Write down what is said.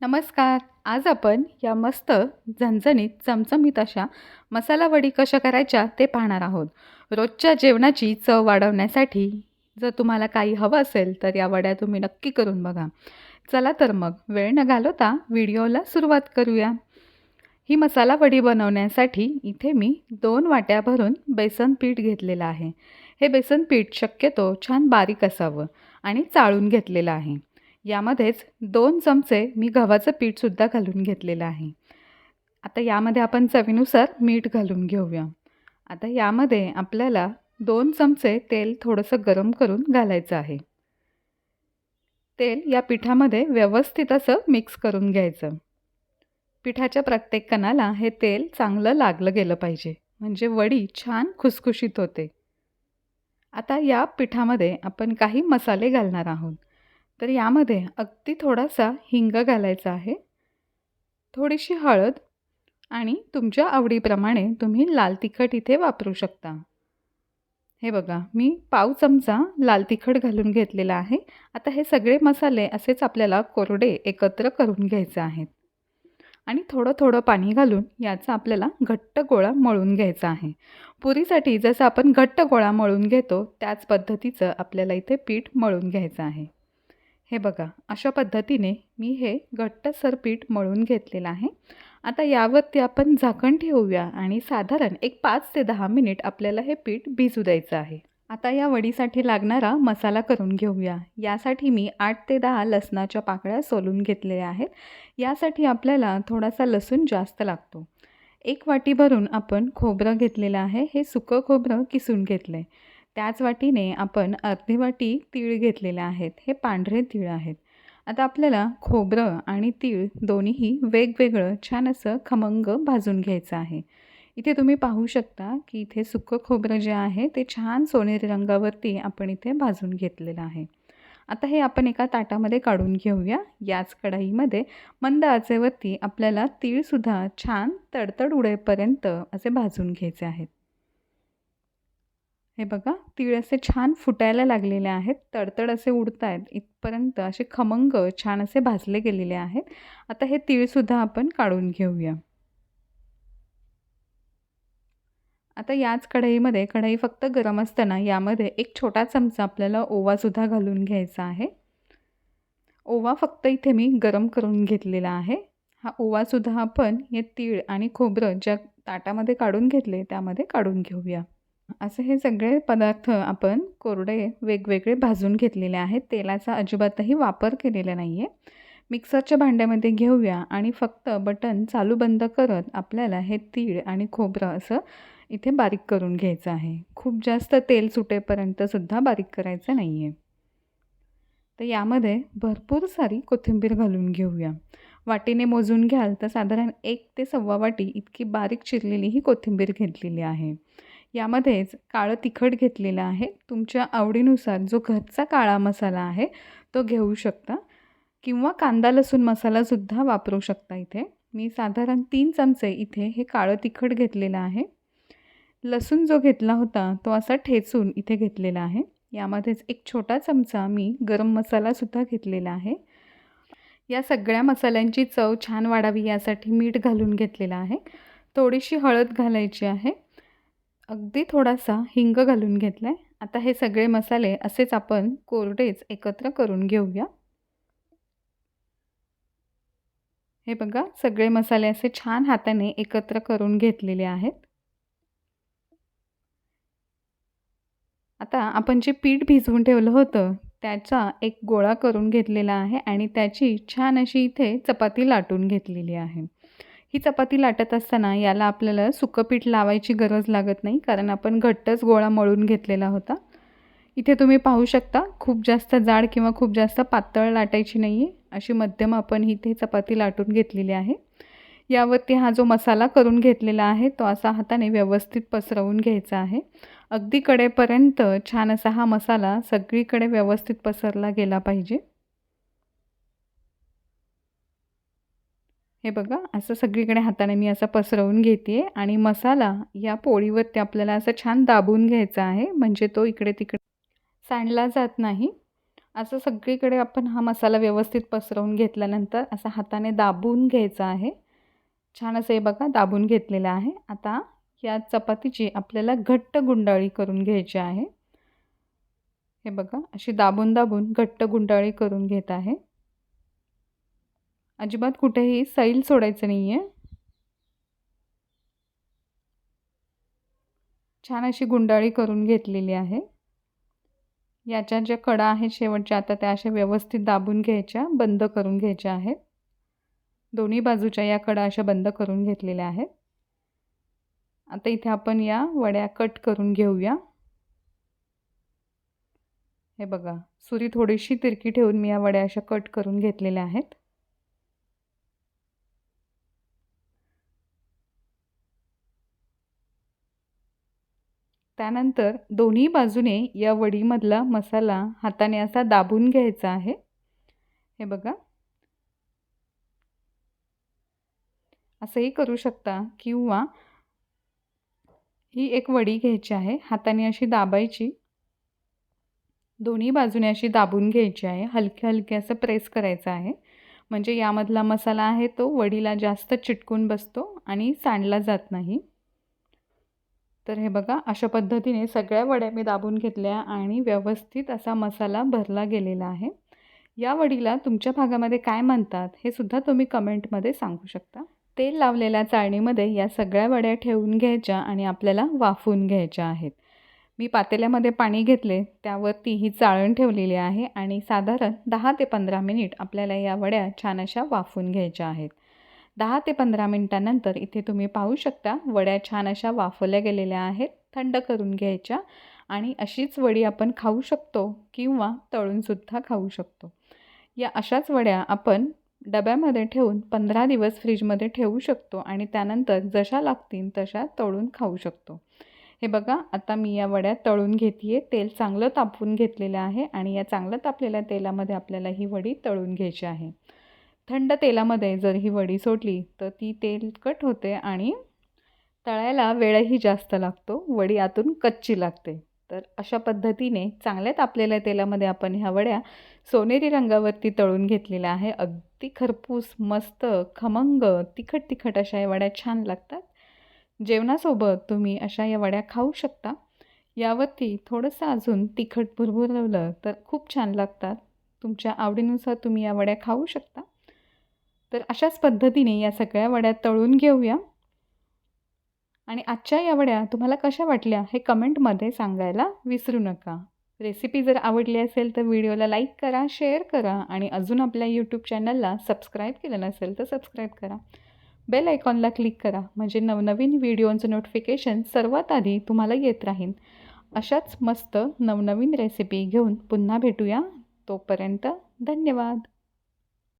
नमस्कार. आज आपण या मस्त झणझणीत चमचमीत अशा मसाला वडी कशा करायच्या ते पाहणार आहोत. रोजच्या जेवणाची चव वाढवण्यासाठी जर तुम्हाला काही हवं असेल तर या वड्या तुम्ही नक्की करून बघा. चला तर मग वेळ न घालवता व्हिडिओला सुरुवात करूया. ही मसाला वडी बनवण्यासाठी इथे मी दोन वाट्या भरून बेसन पीठ घेतलेलं आहे. हे बेसन पीठ शक्यतो छान बारीक असावं आणि चाळून घेतलेलं आहे. यामध्येच दोन चमचे मी गव्हाचं पीठसुद्धा घालून घेतलेलं आहे. आता यामध्ये आपण चवीनुसार मीठ घालून घेऊया. आता यामध्ये आपल्याला दोन चमचे तेल थोडंसं गरम करून घालायचं आहे. तेल या पिठामध्ये व्यवस्थित असं मिक्स करून घ्यायचं. पिठाच्या प्रत्येक कणाला हे तेल चांगलं लागलं गेलं पाहिजे. म्हणजे वडी छान खुसखुशीत होते. आता या पिठामध्ये आपण काही मसाले घालणार आहोत. तर यामध्ये अगदी थोडासा हिंग घालायचा आहे. थोडीशी हळद आणि तुमच्या आवडीप्रमाणे तुम्ही लाल तिखट इथे वापरू शकता. हे बघा मी पाव चमचा लाल तिखट घालून घेतलेला आहे. आता हे सगळे मसाले असेच आपल्याला कोरडे एकत्र करून घ्यायचे आहेत. आणि थोडं थोडं पाणी घालून याचा आपल्याला घट्ट गोळा मळून घ्यायचा आहे. पुरीसाठी जसं आपण घट्ट गोळा मळून घेतो त्याच पद्धतीचं आपल्याला इथे पीठ मळून घ्यायचं आहे. हे बघा अशा पद्धतीने मी हे घट्टसर पीठ मळून घेतलेलं आहे. आता यावरती आपण झाकण ठेवूया आणि साधारण एक पाच ते दहा मिनिट आपल्याला हे पीठ भिजू द्यायचं आहे. आता या वडीसाठी लागणारा मसाला करून घेऊया. यासाठी मी आठ ते दहा लसणाच्या पाकळ्या सोलून घेतलेल्या आहेत. यासाठी आपल्याला थोडासा लसूण जास्त लागतो. एक वाटी भरून आपण खोबरं घेतलेलं आहे. हे सुकं खोबरं किसून घेतलं आहे त्याच वाटीने आपण अर्धी वाटी तीळ घेतलेले आहेत. हे पांढरे तीळ आहेत. आता आपल्याला खोबरं आणि तीळ दोन्हीही वेगवेगळं छान असं खमंग भाजून घ्यायचं आहे. इथे तुम्ही पाहू शकता की इथे सुकं खोबरं जे आहे ते छान सोनेरी रंगावरती आपण इथे भाजून घेतलेलं आहे. आता हे आपण एका ताटामध्ये काढून घेऊया. याच कढाईमध्ये मंद आचेवरती आपल्याला तीळसुद्धा छान तडतड उडेपर्यंत असे भाजून घ्यायचे आहेत. हे बघा तीळ असे छान फुटायला लागलेले आहेत तडतड असे उडत आहेत इथपर्यंत असे खमंग छान असे भाजले गेलेले आहेत. आता हे तीळसुद्धा आपण काढून घेऊया. आता याच कढईमध्ये कढई फक्त गरम असताना यामध्ये एक छोटा चमचा आपल्याला ओवासुद्धा घालून घ्यायचा आहे. ओवा फक्त इथे मी गरम करून घेतलेला आहे. हा ओवासुद्धा आपण हे तीळ आणि खोबरं ज्या ताटामध्ये काढून घेतले त्यामध्ये काढून घेऊया. असं हे सगळे पदार्थ आपण कोरडे वेगवेगळे भाजून घेतलेले आहेत. तेलाचा अजिबातही वापर केलेला नाही आहे मिक्सरच्या भांड्यामध्ये घेऊया आणि फक्त बटन चालू बंद करत आपल्याला हे तीळ आणि खोबरं असं इथे बारीक करून घ्यायचं आहे. खूप जास्त तेल सुटेपर्यंतसुद्धा बारीक करायचं नाही आहे तर यामध्ये भरपूर सारी कोथिंबीर घालून घेऊया. वाटीने मोजून घ्याल तर साधारण एक ते सव्वा वाटी इतकी बारीक चिरलेली ही कोथिंबीर घेतलेली आहे. यामध्येच काळं तिखट घेतलेलं आहे. तुमच्या आवडीनुसार जो घरचा काळा मसाला आहे तो घेऊ शकता. किंवा कांदा लसूण मसालासुद्धा वापरू शकता इथे. मी साधारण तीन चमचे इथे हे काळं तिखट घेतलेलं आहे. लसूण जो घेतला होता तो असा ठेचून इथे घेतलेला आहे. यामध्येच एक छोटा चमचा मी गरम मसालासुद्धा घेतलेला आहे. या सगळ्या मसाल्यांची चव छान वाढावी यासाठी मीठ घालून घेतलेलं आहे. थोडीशी हळद घालायची आहे. अगदी थोडासा हिंग घालून घेतला आहे आता हे सगळे मसाले असेच आपण कोरडेच एकत्र करून घेऊया. हे बघा सगळे मसाले असे छान हाताने एकत्र करून घेतलेले आहेत. आता आपण जे पीठ भिजवून ठेवलं होतं त्याचा एक गोळा करून घेतलेला आहे आणि त्याची छान अशी इथे चपाती लाटून घेतलेली आहे. ही चपाती लाटत असताना याला आपल्याला सुकं पीठ लावायची गरज लागत नाही कारण आपण घट्टच गोळा मळून घेतलेला होता. इथे तुम्ही पाहू शकता खूप जास्त जाड किंवा खूप जास्त पातळ लाटायची नाही आहे अशी मध्यम आपण इथे चपाती लाटून घेतलेली आहे. यावरती हा जो मसाला करून घेतलेला आहे तो असा हाताने व्यवस्थित पसरवून घ्यायचा आहे. अगदी कडेपर्यंत छान असा हा मसाला सगळीकडे व्यवस्थित पसरला गेला पाहिजे. हे बघा असं सगळीकडे हाताने मी असं पसरवून घेते आणि मसाला या पोळीवरती आपल्याला असं छान दाबून घ्यायचा आहे म्हणजे तो इकडे तिकडे सांडला जात नाही. असं सगळीकडे आपण हा मसाला व्यवस्थित पसरवून घेतल्यानंतर असा हाताने दाबून घ्यायचा आहे. छान असं हे बघा दाबून घेतलेलं आहे. आता या चपातीची आपल्याला घट्ट गुंडाळी करून घ्यायची आहे. हे बघा अशी दाबून दाबून घट्ट गुंडाळी करून घेत आहे. अजिबात कुठेही सैल सोडायचं नाही आहे छान अशी गुंडाळी करून घेतलेली आहे. याच्या ज्या कडा आहेत शेवटच्या आता त्या अशा व्यवस्थित दाबून घ्यायच्या बंद करून घ्यायच्या आहेत. दोन्ही बाजूच्या या कडा अशा बंद करून घेतलेल्या आहेत. आता इथे आपण या वड्या कट करून घेऊया. हे बघा सुरी थोडीशी तिरकी ठेवून मी या वड्या अशा कट करून घेतलेल्या आहेत. त्यानंतर दोन्ही बाजूने या वडीमधला मसाला हाताने असा दाबून घ्यायचा आहे. हे बघा. असंही करू शकता किंवा ही एक वडी घ्यायची आहे हाताने अशी दाबायची. दोन्ही बाजूने अशी दाबून घ्यायची आहे हलके हलके असं प्रेस करायचं आहे. म्हणजे यामधला मसाला आहे तो वडीला जास्त चिटकून बसतो आणि सांडला जात नाही. तर हे बघा अशा पद्धतीने सगळ्या वड्या मी दाबून घेतल्या आणि व्यवस्थित असा मसाला भरला गेलेला आहे. या वडीला तुमच्या भागामध्ये काय म्हणतात हे सुद्धा तुम्ही कमेंटमध्ये सांगू शकता. तेल लावलेल्या चाळणीमध्ये या सगळ्या वड्या ठेवून घ्यायच्या आणि आपल्याला वाफवून घ्यायच्या आहेत. मी पातेल्यामध्ये पाणी घेतले त्यावरती ही चाळण ठेवलेली आहे आणि साधारण दहा ते पंधरा मिनिट आपल्याला या वड्या छान अशा वाफवून घ्यायच्या आहेत. दहा ते पंधरा मिनटानंतर इथे तुम्ही पाहू शकता वड्या छान अशा वाफवल्या गेलेल्या आहेत थंड करून घ्यायच्या आणि अशीच वडी आपण खाऊ शकतो किंवा तळूनसुद्धा खाऊ शकतो. या अशाच वड्या आपण डब्यामध्ये ठेवून पंधरा दिवस फ्रीजमध्ये ठेवू शकतो आणि त्यानंतर जशा लागतील तशा तळून खाऊ शकतो. हे बघा आता मी या वड्या तळून घेते आहे तेल चांगलं तापवून घेतलेलं आहे आणि या चांगलं तापलेल्या तेलामध्ये आपल्याला ही वडी तळून घ्यायची आहे. थंड तेलामध्ये जर ही वडी सोडली तर ती तेलकट होते आणि तळायला वेळही जास्त लागतो. वडी आतून कच्ची लागते. तर अशा पद्धतीने चांगल्या तापलेल्या तेलामध्ये आपण ह्या वड्या सोनेरी रंगावरती तळून घेतलेल्या आहे. अगदी खरपूस मस्त खमंग तिखट तिखट अशा या वड्या छान लागतात. जेवणासोबत तुम्ही अशा या वड्या खाऊ शकता. यावरती थोडंसं अजून तिखट भुरभुरवलं तर खूप छान लागतात. तुमच्या आवडीनुसार तुम्ही या वड्या खाऊ शकता. तर अशाच पद्धतीने या सगळ्या वड्या तळून घेऊया. आणि आजच्या या वड्या तुम्हाला कशा वाटल्या हे कमेंटमध्ये सांगायला विसरू नका. रेसिपी जर आवडली असेल तर व्हिडिओला लाईक करा शेअर करा आणि अजून आपल्या यूट्यूब चॅनलला सबस्क्राईब केलं नसेल तर सबस्क्राईब करा. बेल आयकॉनला क्लिक करा म्हणजे नवनवीन व्हिडिओचं नोटिफिकेशन सर्वात आधी तुम्हाला येत राहील. अशाच मस्त नवनवीन रेसिपी घेऊन पुन्हा भेटूया. तोपर्यंत धन्यवाद.